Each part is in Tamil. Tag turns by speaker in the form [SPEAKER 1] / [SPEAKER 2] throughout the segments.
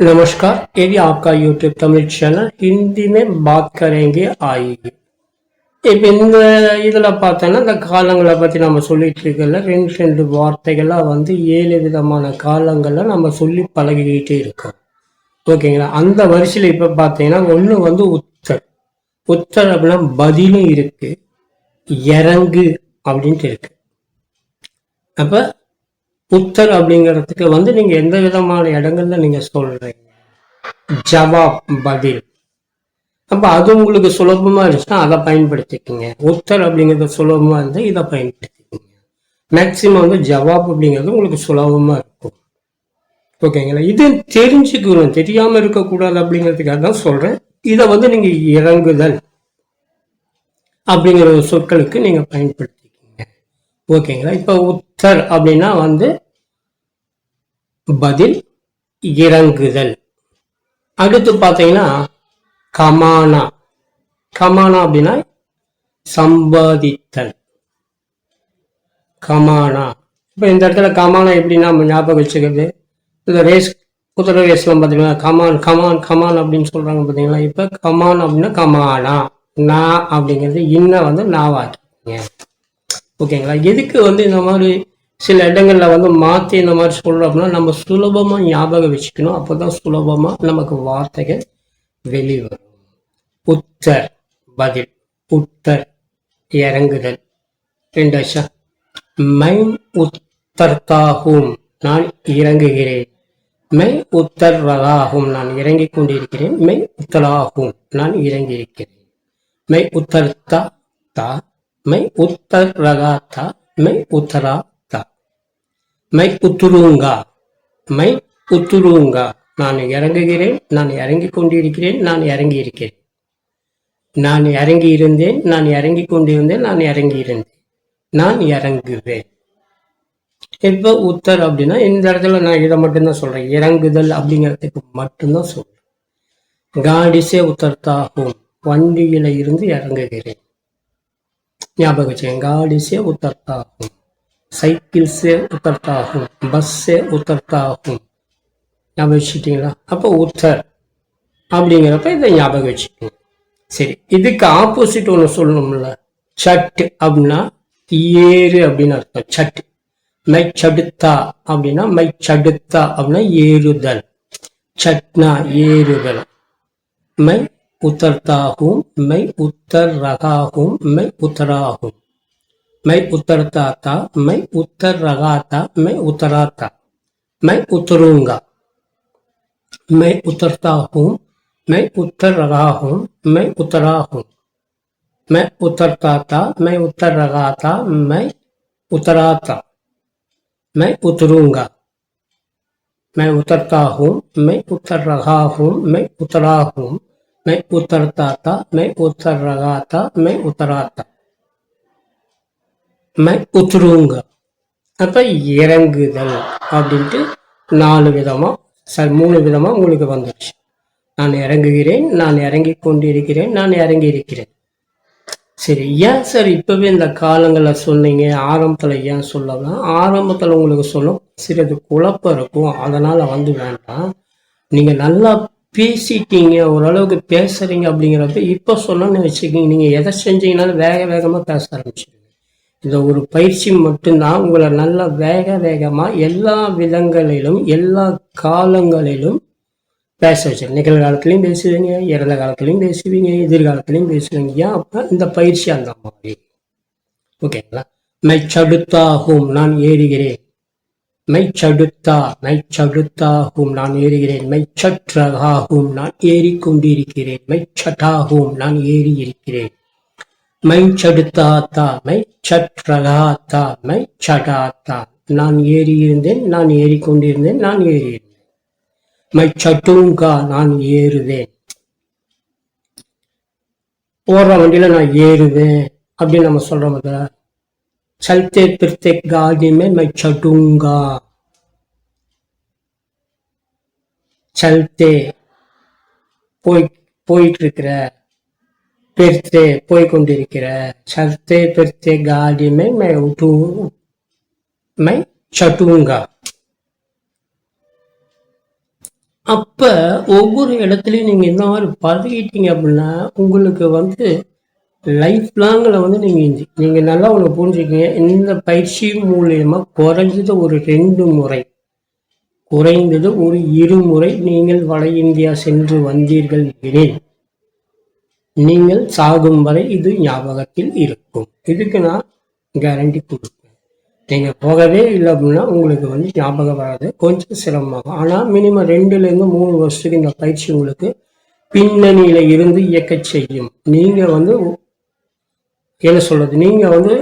[SPEAKER 1] नमस्कार ये भी आपका यूट्यूब तमिल चैनल हिंदी में बात करेंगे आइए இப்போ இந்த இதில் பார்த்தோன்னா இந்த காலங்களை பற்றி நம்ம சொல்லிட்டு இருக்கல ரெண்டு ரெண்டு வார்த்தைகளாக வந்து ஏழு விதமான காலங்களில் நம்ம சொல்லி பழகிக்கிட்டே இருக்கோம் ஓகேங்களா அந்த வரிசையில் இப்போ பார்த்தீங்கன்னா ஒன்று வந்து உத்தர் உத்தர் அப்படின்னா பதிலும் இருக்கு இறங்கு அப்படின்ட்டு இருக்கு அப்போ உத்தர் அப்படிங்கிறதுக்கு வந்து நீங்க எந்த விதமான இடங்கள்ல நீங்க சொல்றீங்க? ஜவாப் பதில். அப்ப அது உங்களுக்கு சுலபமா இருந்துச்சுன்னா அதை பயன்படுத்திக்கோங்க. உத்தர் அப்படிங்கிறது சுலபமா இருந்தால் இதை பயன்படுத்திக்கோங்க. மேக்சிமம் வந்து ஜவாப் அப்படிங்கிறது உங்களுக்கு சுலபமா இருக்கும். ஓகேங்களா? இது தெரிஞ்சுக்கணும். தெரியாம இருக்கக்கூடாது அப்படிங்கிறதுக்காக தான் சொல்றேன். இதை வந்து நீங்க இறங்குதல் அப்படிங்கிற சொற்களுக்கு நீங்க பயன்படுத்தி ஓகேங்களா? இப்போ உத்தர் அப்படின்னா வந்து பதில் இறங்குதல். அடுத்து பார்த்தீங்கன்னா கமானா. கமானா அப்படின்னா சம்பாதித்தல். கமானா. இப்போ இந்த இடத்துல கமானா எப்படின்னா நம்ம ஞாபகம் வச்சுக்கிறது. இந்த ரேஸ் குதிரை ரேஸ்லாம் பார்த்தீங்கன்னா கமான் கமான் கமான் அப்படின்னு சொல்கிறாங்க பார்த்தீங்களா? இப்போ கமான் அப்படின்னா கமானா. நா அப்படிங்கிறது இன்ன வந்து நாவாக்கிங்க ஓகேங்களா? எதுக்கு வந்து இந்த மாதிரி சில இடங்களில் வந்து மாற்றி இந்த மாதிரி சொல்கிறோம் அப்படின்னா நம்ம சுலபமாக ஞாபகம் வச்சுக்கணும். அப்போ தான் சுலபமாக நமக்கு வார்த்தைகள் வெளிவரும். உத்தர் பதில். உத்தர் இறங்குதல். ரெண்டாச்சா மைம் மை உத்தர்த்தாகும். நான் இறங்குகிறேன். மெய் உத்தர்வதாகும். நான் இறங்கிக் கொண்டிருக்கிறேன். மெய் உத்தராகும். நான் இறங்கி இருக்கிறேன் மெய் உத்தர்த்தா தா மை உத்தர் ரகாத்தா மை உத்தரா மை உத்துருங்கா மை உத்துருங்கா நான் இறங்குகிறேன் நான் இறங்கி கொண்டிருக்கிறேன் நான் இறங்கி இருக்கிறேன் நான் இறங்கி இருந்தேன் நான் இறங்கி கொண்டிருந்தேன் நான் இறங்கி இருந்தேன் நான் இறங்குவேன். இப்போ உத்தர் அப்படின்னா இந்த இடத்துல நான் இதை மட்டும்தான் சொல்றேன். இறங்குதல் அப்படிங்கிறதுக்கு மட்டும்தான் சொல்றேன். காடிசே உத்தர்த்தாகும். வண்டியில இருந்து இறங்குகிறேன். ஞாபகம் வச்சுக்கேன் காடிசே உத்தர்த்தாகும் சைக்கிள் சே உத்தர்த்தாகும் பஸ் சே உத்தர்த்தாகும் ஞாபகம் வச்சுட்டீங்களா அப்போ உத்தர் அப்படிங்கிறப்ப இதை ஞாபகம் வச்சுக்கோங்க சரி இதுக்கு ஆப்போசிட் ஒன்று சொல்லணும்ல சட் அப்படின்னா ஏறு அப்படின்னு அர்த்தம் சட் மை சடுத்தா அப்படின்னா மை சடுத்தா அப்படின்னா ஏறுதல் சட்னா ஏறுதல் மை उतरता हूँ मैं उतर रहा हूँ मैं उतरा हूँ मैं उतरता था मैं उतर रहा था मैं उतरा था मैं उतरूँगा। मैं उतरता हूँ मैं उतर रहा हूँ मैं उतरा हूँ मैं उतरता था मैं उतर रहा था मैं उतरा था मैं उतरूँगा। मैं उतरता हूँ मैं उतर रहा हूँ मैं उतरा हूँ मैं उतरता था मैं उतर रहा था मैं उतरा था मैं உத்துருங்க அப்ப இறங்குதல் அப்படின்ட்டு நாலு விதமா சரி மூணு விதமா உங்களுக்கு வந்துடுச்சு நான் இறங்குகிறேன் நான் இறங்கி கொண்டிருக்கிறேன் நான் இறங்கி இருக்கிறேன் சரி ஏன் சார் இப்பவே இந்த காலங்களை சொன்னீங்க ஆரம்பத்துல ஏன் சொல்லலாம் ஆரம்பத்துல உங்களுக்கு சொல்லும் சிறிது குழப்பம் இருக்கும் அதனால வந்து வேண்டாம் நீங்க நல்லா பேசிட்டீங்க ஓரளவுக்கு பேசுறீங்க அப்படிங்கிறப்ப இப்போ சொன்னோன்னு வச்சுக்கோங்க. நீங்கள் எதை செஞ்சீங்கனாலும் வேக வேகமாக பேச ஆரம்பிச்சிடுங்க இந்த ஒரு பயிற்சி மட்டும்தான் உங்களை நல்லா வேக வேகமாக எல்லா விதங்களிலும் எல்லா காலங்களிலும் பேச வச்சு நிகழ்காலத்துலையும் பேசுவீங்க இறந்த காலத்துலையும் பேசுவீங்க எதிர்காலத்துலையும் பேசுவீங்க. ஏன் அப்போ? இந்த பயிற்சி அந்த மாதிரி. ஓகேங்களா? மை சடுத்தாகும் நான் ஏறுகிறேன். மை சடுத்தா மை சடுத்தாகும் நான் ஏறுகிறேன். மை நான் ஏறிக்கொண்டிருக்கிறேன். மை சட்டாகும் நான் ஏறி இருக்கிறேன் மை சடுத்தாத்தா மை சடாத்தா நான் ஏறி இருந்தேன் நான் ஏறிக்கொண்டிருந்தேன் நான் ஏறியிருந்தேன் மை சட்டுங்கா நான் ஏறுவேன். போற வண்டியில நான் ஏறுவேன் அப்படின்னு நம்ம சொல்றோம் சல்தே பிர்த்தே காடி மே மை சட்டுங்கா சல்தே போய் போயிட்டு இருக்கிற பெருத்தே போய் கொண்டிருக்கிற சல்தே பெருத்தே காடி மே மை உட்டு மை சட்டுங்கா அப்ப ஒவ்வொரு இடத்துலயும் நீங்க இந்த மாதிரி பழகிட்டீங்க அப்படின்னா உங்களுக்கு வந்து லைஃப் லாங்கில் வந்து நீங்க நீங்கள் நீங்க நல்லா ஒன்று புரிஞ்சுக்கீங்க. இந்த பயிற்சி மூலியமா குறைஞ்சது ஒரு ரெண்டு முறை. குறைந்தது ஒரு இருமுறை நீங்கள் வட இந்தியா சென்று வந்தீர்கள் எனில் நீங்கள் சாகும் வரை இது ஞாபகத்தில் இருக்கும். இதுக்கு நான் கேரண்டி கொடுப்பேன். நீங்கள் போகவே இல்லை அப்படின்னா உங்களுக்கு வந்து ஞாபகம் வராது. கொஞ்சம் சிரமமாகும் ஆனா மினிமம் ரெண்டுலேருந்து மூணு வருஷத்துக்கு இந்த பயிற்சி உங்களுக்கு பின்னணியில இருந்து இயக்க செய்யும். நீங்கள் வந்து என்ன சொல்றது? நீங்க வந்து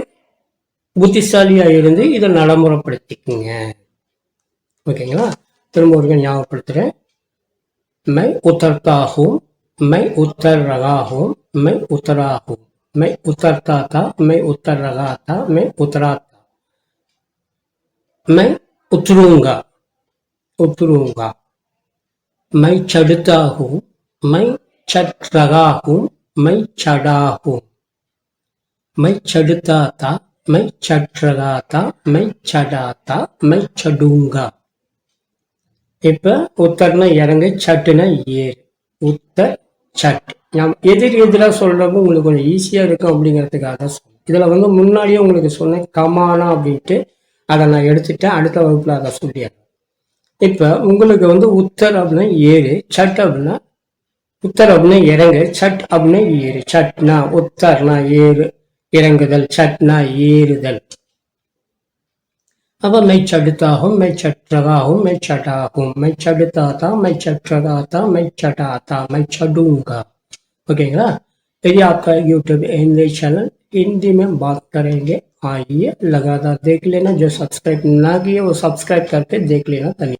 [SPEAKER 1] புத்திசாலியா இருந்து இதை நடைமுறைப்படுத்திக்கங்க. ஓகேங்களா திரும்ப ஒரு ஞாபகப்படுத்துறேன் मैं उतरता हूँ मैं उतर रहा हूँ मैं उतरा हूँ मैं उतरता था मैं उतर रहा था मैं उतरा था मैं उतरूंगा उतरूंगा मैं चढ़ता हूँ मैं चढ़ रहा हूँ मैं चढ़ा हूँ मैं चढ़ता था मैं चढ़ रहा था मैं चढ़ा था मैं चढ़ूंगा இப்ப உத்தர்னா இறங்கு சட்டுனா ஏறு உத்தர் சட். நாம் எதிர் எதிராக சொல்றப்ப உங்களுக்கு கொஞ்சம் ஈஸியா இருக்கும் அப்படிங்கிறதுக்காக தான் சொன்னேன். இதுல வந்து முன்னாடியே உங்களுக்கு சொன்னேன் கமானா அப்படின்ட்டு. அதை நான் எடுத்துட்டேன் அடுத்த வகுப்புல அதை சொல்லிடுறேன். இப்ப உங்களுக்கு வந்து உத்தர் அப்படின்னா ஏறு சட் அப்படின்னா உத்தர் அப்படின்னா இறங்கு சட் அப்படின்னா ஏறு. சட்னா உத்தர்னா ஏறு இறங்குதல் சட்னா ஏறுதல். अब मैं चढ़ता हूँ मैं चट रहा हूँ मैं चढ़ा हूँ मैं चढ़ता था मैं चढ़ रहा था मैं चढ़ा था मैं चढ़ूँगा। ओकेगा यदि आपका यूट्यूब हिंदी चैनल हिंदी में बात करेंगे, आइए, लगातार देख लेना। जो सब्सक्राइब ना किए, वो सब्सक्राइब करके देख लेना। धन्यवाद।